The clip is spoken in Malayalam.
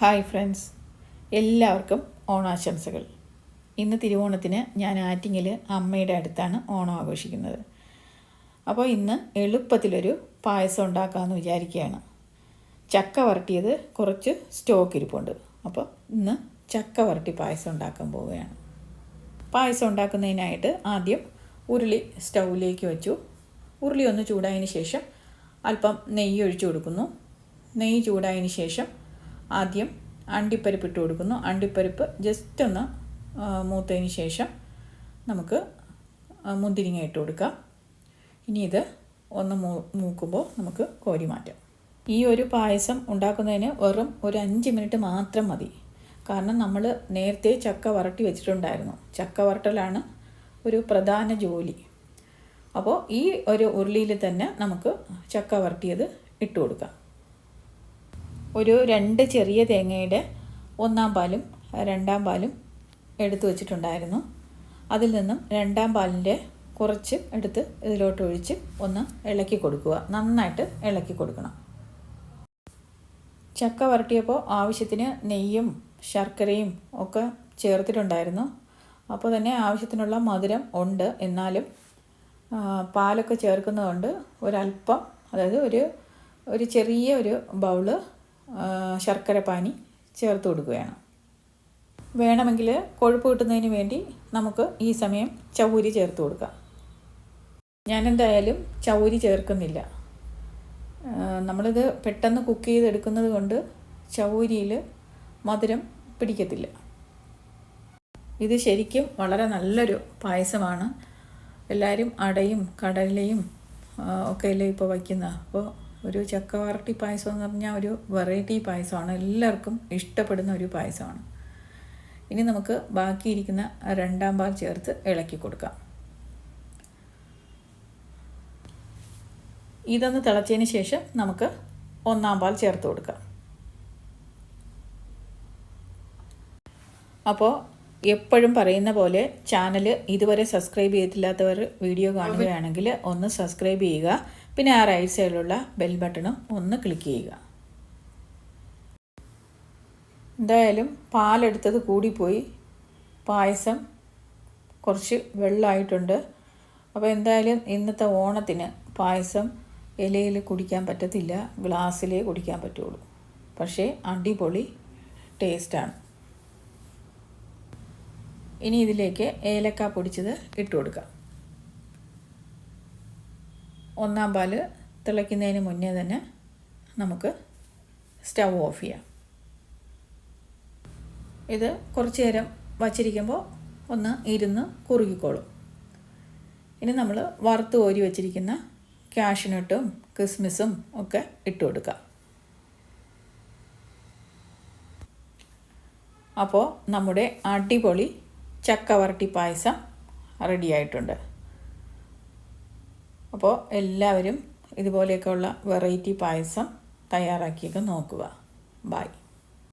ഹായ് ഫ്രണ്ട്സ് എല്ലാവർക്കും ഓണാശംസകൾ. ഇന്ന് തിരുവോണത്തിന് ഞാൻ ആറ്റിങ്ങിൽ അമ്മയുടെ അടുത്താണ് ഓണം ആഘോഷിക്കുന്നത്. അപ്പോൾ ഇന്ന് എളുപ്പത്തിലൊരു പായസം ഉണ്ടാക്കാമെന്ന് വിചാരിക്കുകയാണ്. ചക്ക വരട്ടിയത് കുറച്ച് സ്റ്റോക്ക് ഇരിപ്പുണ്ട്. അപ്പോൾ ഇന്ന് ചക്ക വരട്ടി പായസം ഉണ്ടാക്കാൻ പോവുകയാണ്. പായസം ഉണ്ടാക്കുന്നതിനായിട്ട് ആദ്യം ഉരുളി സ്റ്റൗവിലേക്ക് വെച്ചു. ഉരുളി ഒന്ന് ചൂടായതിന് ശേഷം അല്പം നെയ്യ് ഒഴിച്ചു കൊടുക്കുന്നു. നെയ്യ് ചൂടായതിന് ശേഷം ആദ്യം അണ്ടിപ്പരിപ്പ് ഇട്ട് കൊടുക്കുന്നു. അണ്ടിപ്പരിപ്പ് ജസ്റ്റ് ഒന്ന് മൂത്തതിന് ശേഷം നമുക്ക് മുന്തിരിങ്ങ ഇട്ട് കൊടുക്കാം. ഇനി ഇത് ഒന്ന് മൂ മൂക്കുമ്പോൾ നമുക്ക് കോരി മാറ്റാം. ഈ ഒരു പായസം ഉണ്ടാക്കുന്നതിന് വെറും ഒരു അഞ്ച് മിനിറ്റ് മാത്രം മതി. കാരണം നമ്മൾ നേരത്തെ ചക്ക വരട്ടി വെച്ചിട്ടുണ്ടായിരുന്നു. ചക്ക വരട്ടലാണ് ഒരു പ്രധാന ജോലി. അപ്പോൾ ഈ ഒരു ഉരുളിയിൽ തന്നെ നമുക്ക് ചക്ക വരട്ടിയത് ഇട്ട് കൊടുക്കാം. ഒരു രണ്ട് ചെറിയ തേങ്ങയുടെ ഒന്നാം പാലും രണ്ടാം പാലും എടുത്തു വച്ചിട്ടുണ്ടായിരുന്നു. അതിൽ നിന്നും രണ്ടാം പാലിന്റെ കുറച്ച് എടുത്ത് ഇതിലോട്ട് ഒഴിച്ച് ഒന്ന് ഇളക്കി കൊടുക്കുക. നന്നായിട്ട് ഇളക്കി കൊടുക്കണം. ചക്ക വരട്ടിയപ്പോൾ ആവശ്യത്തിന് നെയ്യും ശർക്കരയും ഒക്കെ ചേർത്തിട്ടുണ്ടായിരുന്നു. അപ്പോൾ തന്നെ ആവശ്യത്തിനുള്ള മധുരം ഉണ്ട്. എന്നാലും പാലൊക്കെ ചേർക്കുന്നതുകൊണ്ട് ഒരല്പം അതായത് ഒരു ഒരു ചെറിയ ഒരു ബൗൾ ശർക്കര പാനി ചേർത്ത് കൊടുക്കുകയാണ്. വേണമെങ്കിൽ കൊഴുപ്പ് കിട്ടുന്നതിന് വേണ്ടി നമുക്ക് ഈ സമയം ചൗരി ചേർത്ത് കൊടുക്കാം. ഞാൻ എന്തായാലും ചൗരി ചേർക്കുന്നില്ല. നമ്മളിത് പെട്ടെന്ന് കുക്ക് ചെയ്തെടുക്കുന്നത് കൊണ്ട് ചൗരിയിൽ മധുരം പിടിക്കത്തില്ല. ഇത് ശരിക്കും വളരെ നല്ലൊരു പായസമാണ്. എല്ലാവരും അടയും കടലയും ഒക്കെ അല്ലേ ഇപ്പോൾ വയ്ക്കുന്നത് അപ്പോൾ ഒരു ചക്ക വരട്ടി പായസം എന്ന് പറഞ്ഞാൽ ഒരു വെറൈറ്റി പായസമാണ്. എല്ലാവർക്കും ഇഷ്ടപ്പെടുന്ന ഒരു പായസമാണ്. ഇനി നമുക്ക് ബാക്കിയിരിക്കുന്ന രണ്ടാം പാൽ ചേർത്ത് ഇളക്കി കൊടുക്കാം. ഇതൊന്ന് തിളച്ചതിന് ശേഷം നമുക്ക് ഒന്നാം പാൽ ചേർത്ത് കൊടുക്കാം. അപ്പോൾ എപ്പോഴും പറയുന്ന പോലെ ചാനൽ ഇതുവരെ സബ്സ്ക്രൈബ് ചെയ്തിട്ടില്ലാത്തവർ വീഡിയോ കാണുകയാണെങ്കിൽ ഒന്ന് സബ്സ്ക്രൈബ് ചെയ്യുക. പിന്നെ ആ റൈറ്റ് സൈഡിലുള്ള ബെൽ ബട്ടണും ഒന്ന് ക്ലിക്ക് ചെയ്യുക. എന്തായാലും പാലെടുത്തത് കൂടിപ്പോയി. പായസം കുറച്ച് വെള്ളമായിട്ടുണ്ട്. അപ്പോൾ എന്തായാലും ഇന്നത്തെ ഓണത്തിന് പായസം ഇലയിൽ കുടിക്കാൻ പറ്റത്തില്ല. ഗ്ലാസ്സിലേ കുടിക്കാൻ പറ്റുള്ളൂ. പക്ഷേ അടിപൊളി ടേസ്റ്റാണ് ഇനി ഇതിലേക്ക് ഏലക്ക പൊടിച്ചത് ഇട്ട് കൊടുക്കാം. ഒന്നാം പാൽ തിളയ്ക്കുന്നതിന് മുന്നേ തന്നെ നമുക്ക് സ്റ്റൗ ഓഫ് ചെയ്യാം. ഇത് കുറച്ച് നേരം വച്ചിരിക്കുമ്പോൾ ഒന്ന് ഇരുന്ന് കുറുകിക്കോളും. ഇനി നമ്മൾ വറുത്ത് ഓരി വെച്ചിരിക്കുന്ന ക്യാഷ്നട്ടും കിസ്മിസും ഒക്കെ ഇട്ട് കൊടുക്കുക അപ്പോൾ നമ്മുടെ അടിപൊളി ചക്ക വരട്ടി പായസം റെഡി ആയിട്ടുണ്ട്. അപ്പോൾ എല്ലാവരും ഇതുപോലെയൊക്കെയുള്ള വെറൈറ്റി പായസം തയ്യാറാക്കിയൊക്കെ നോക്കുക. ബൈ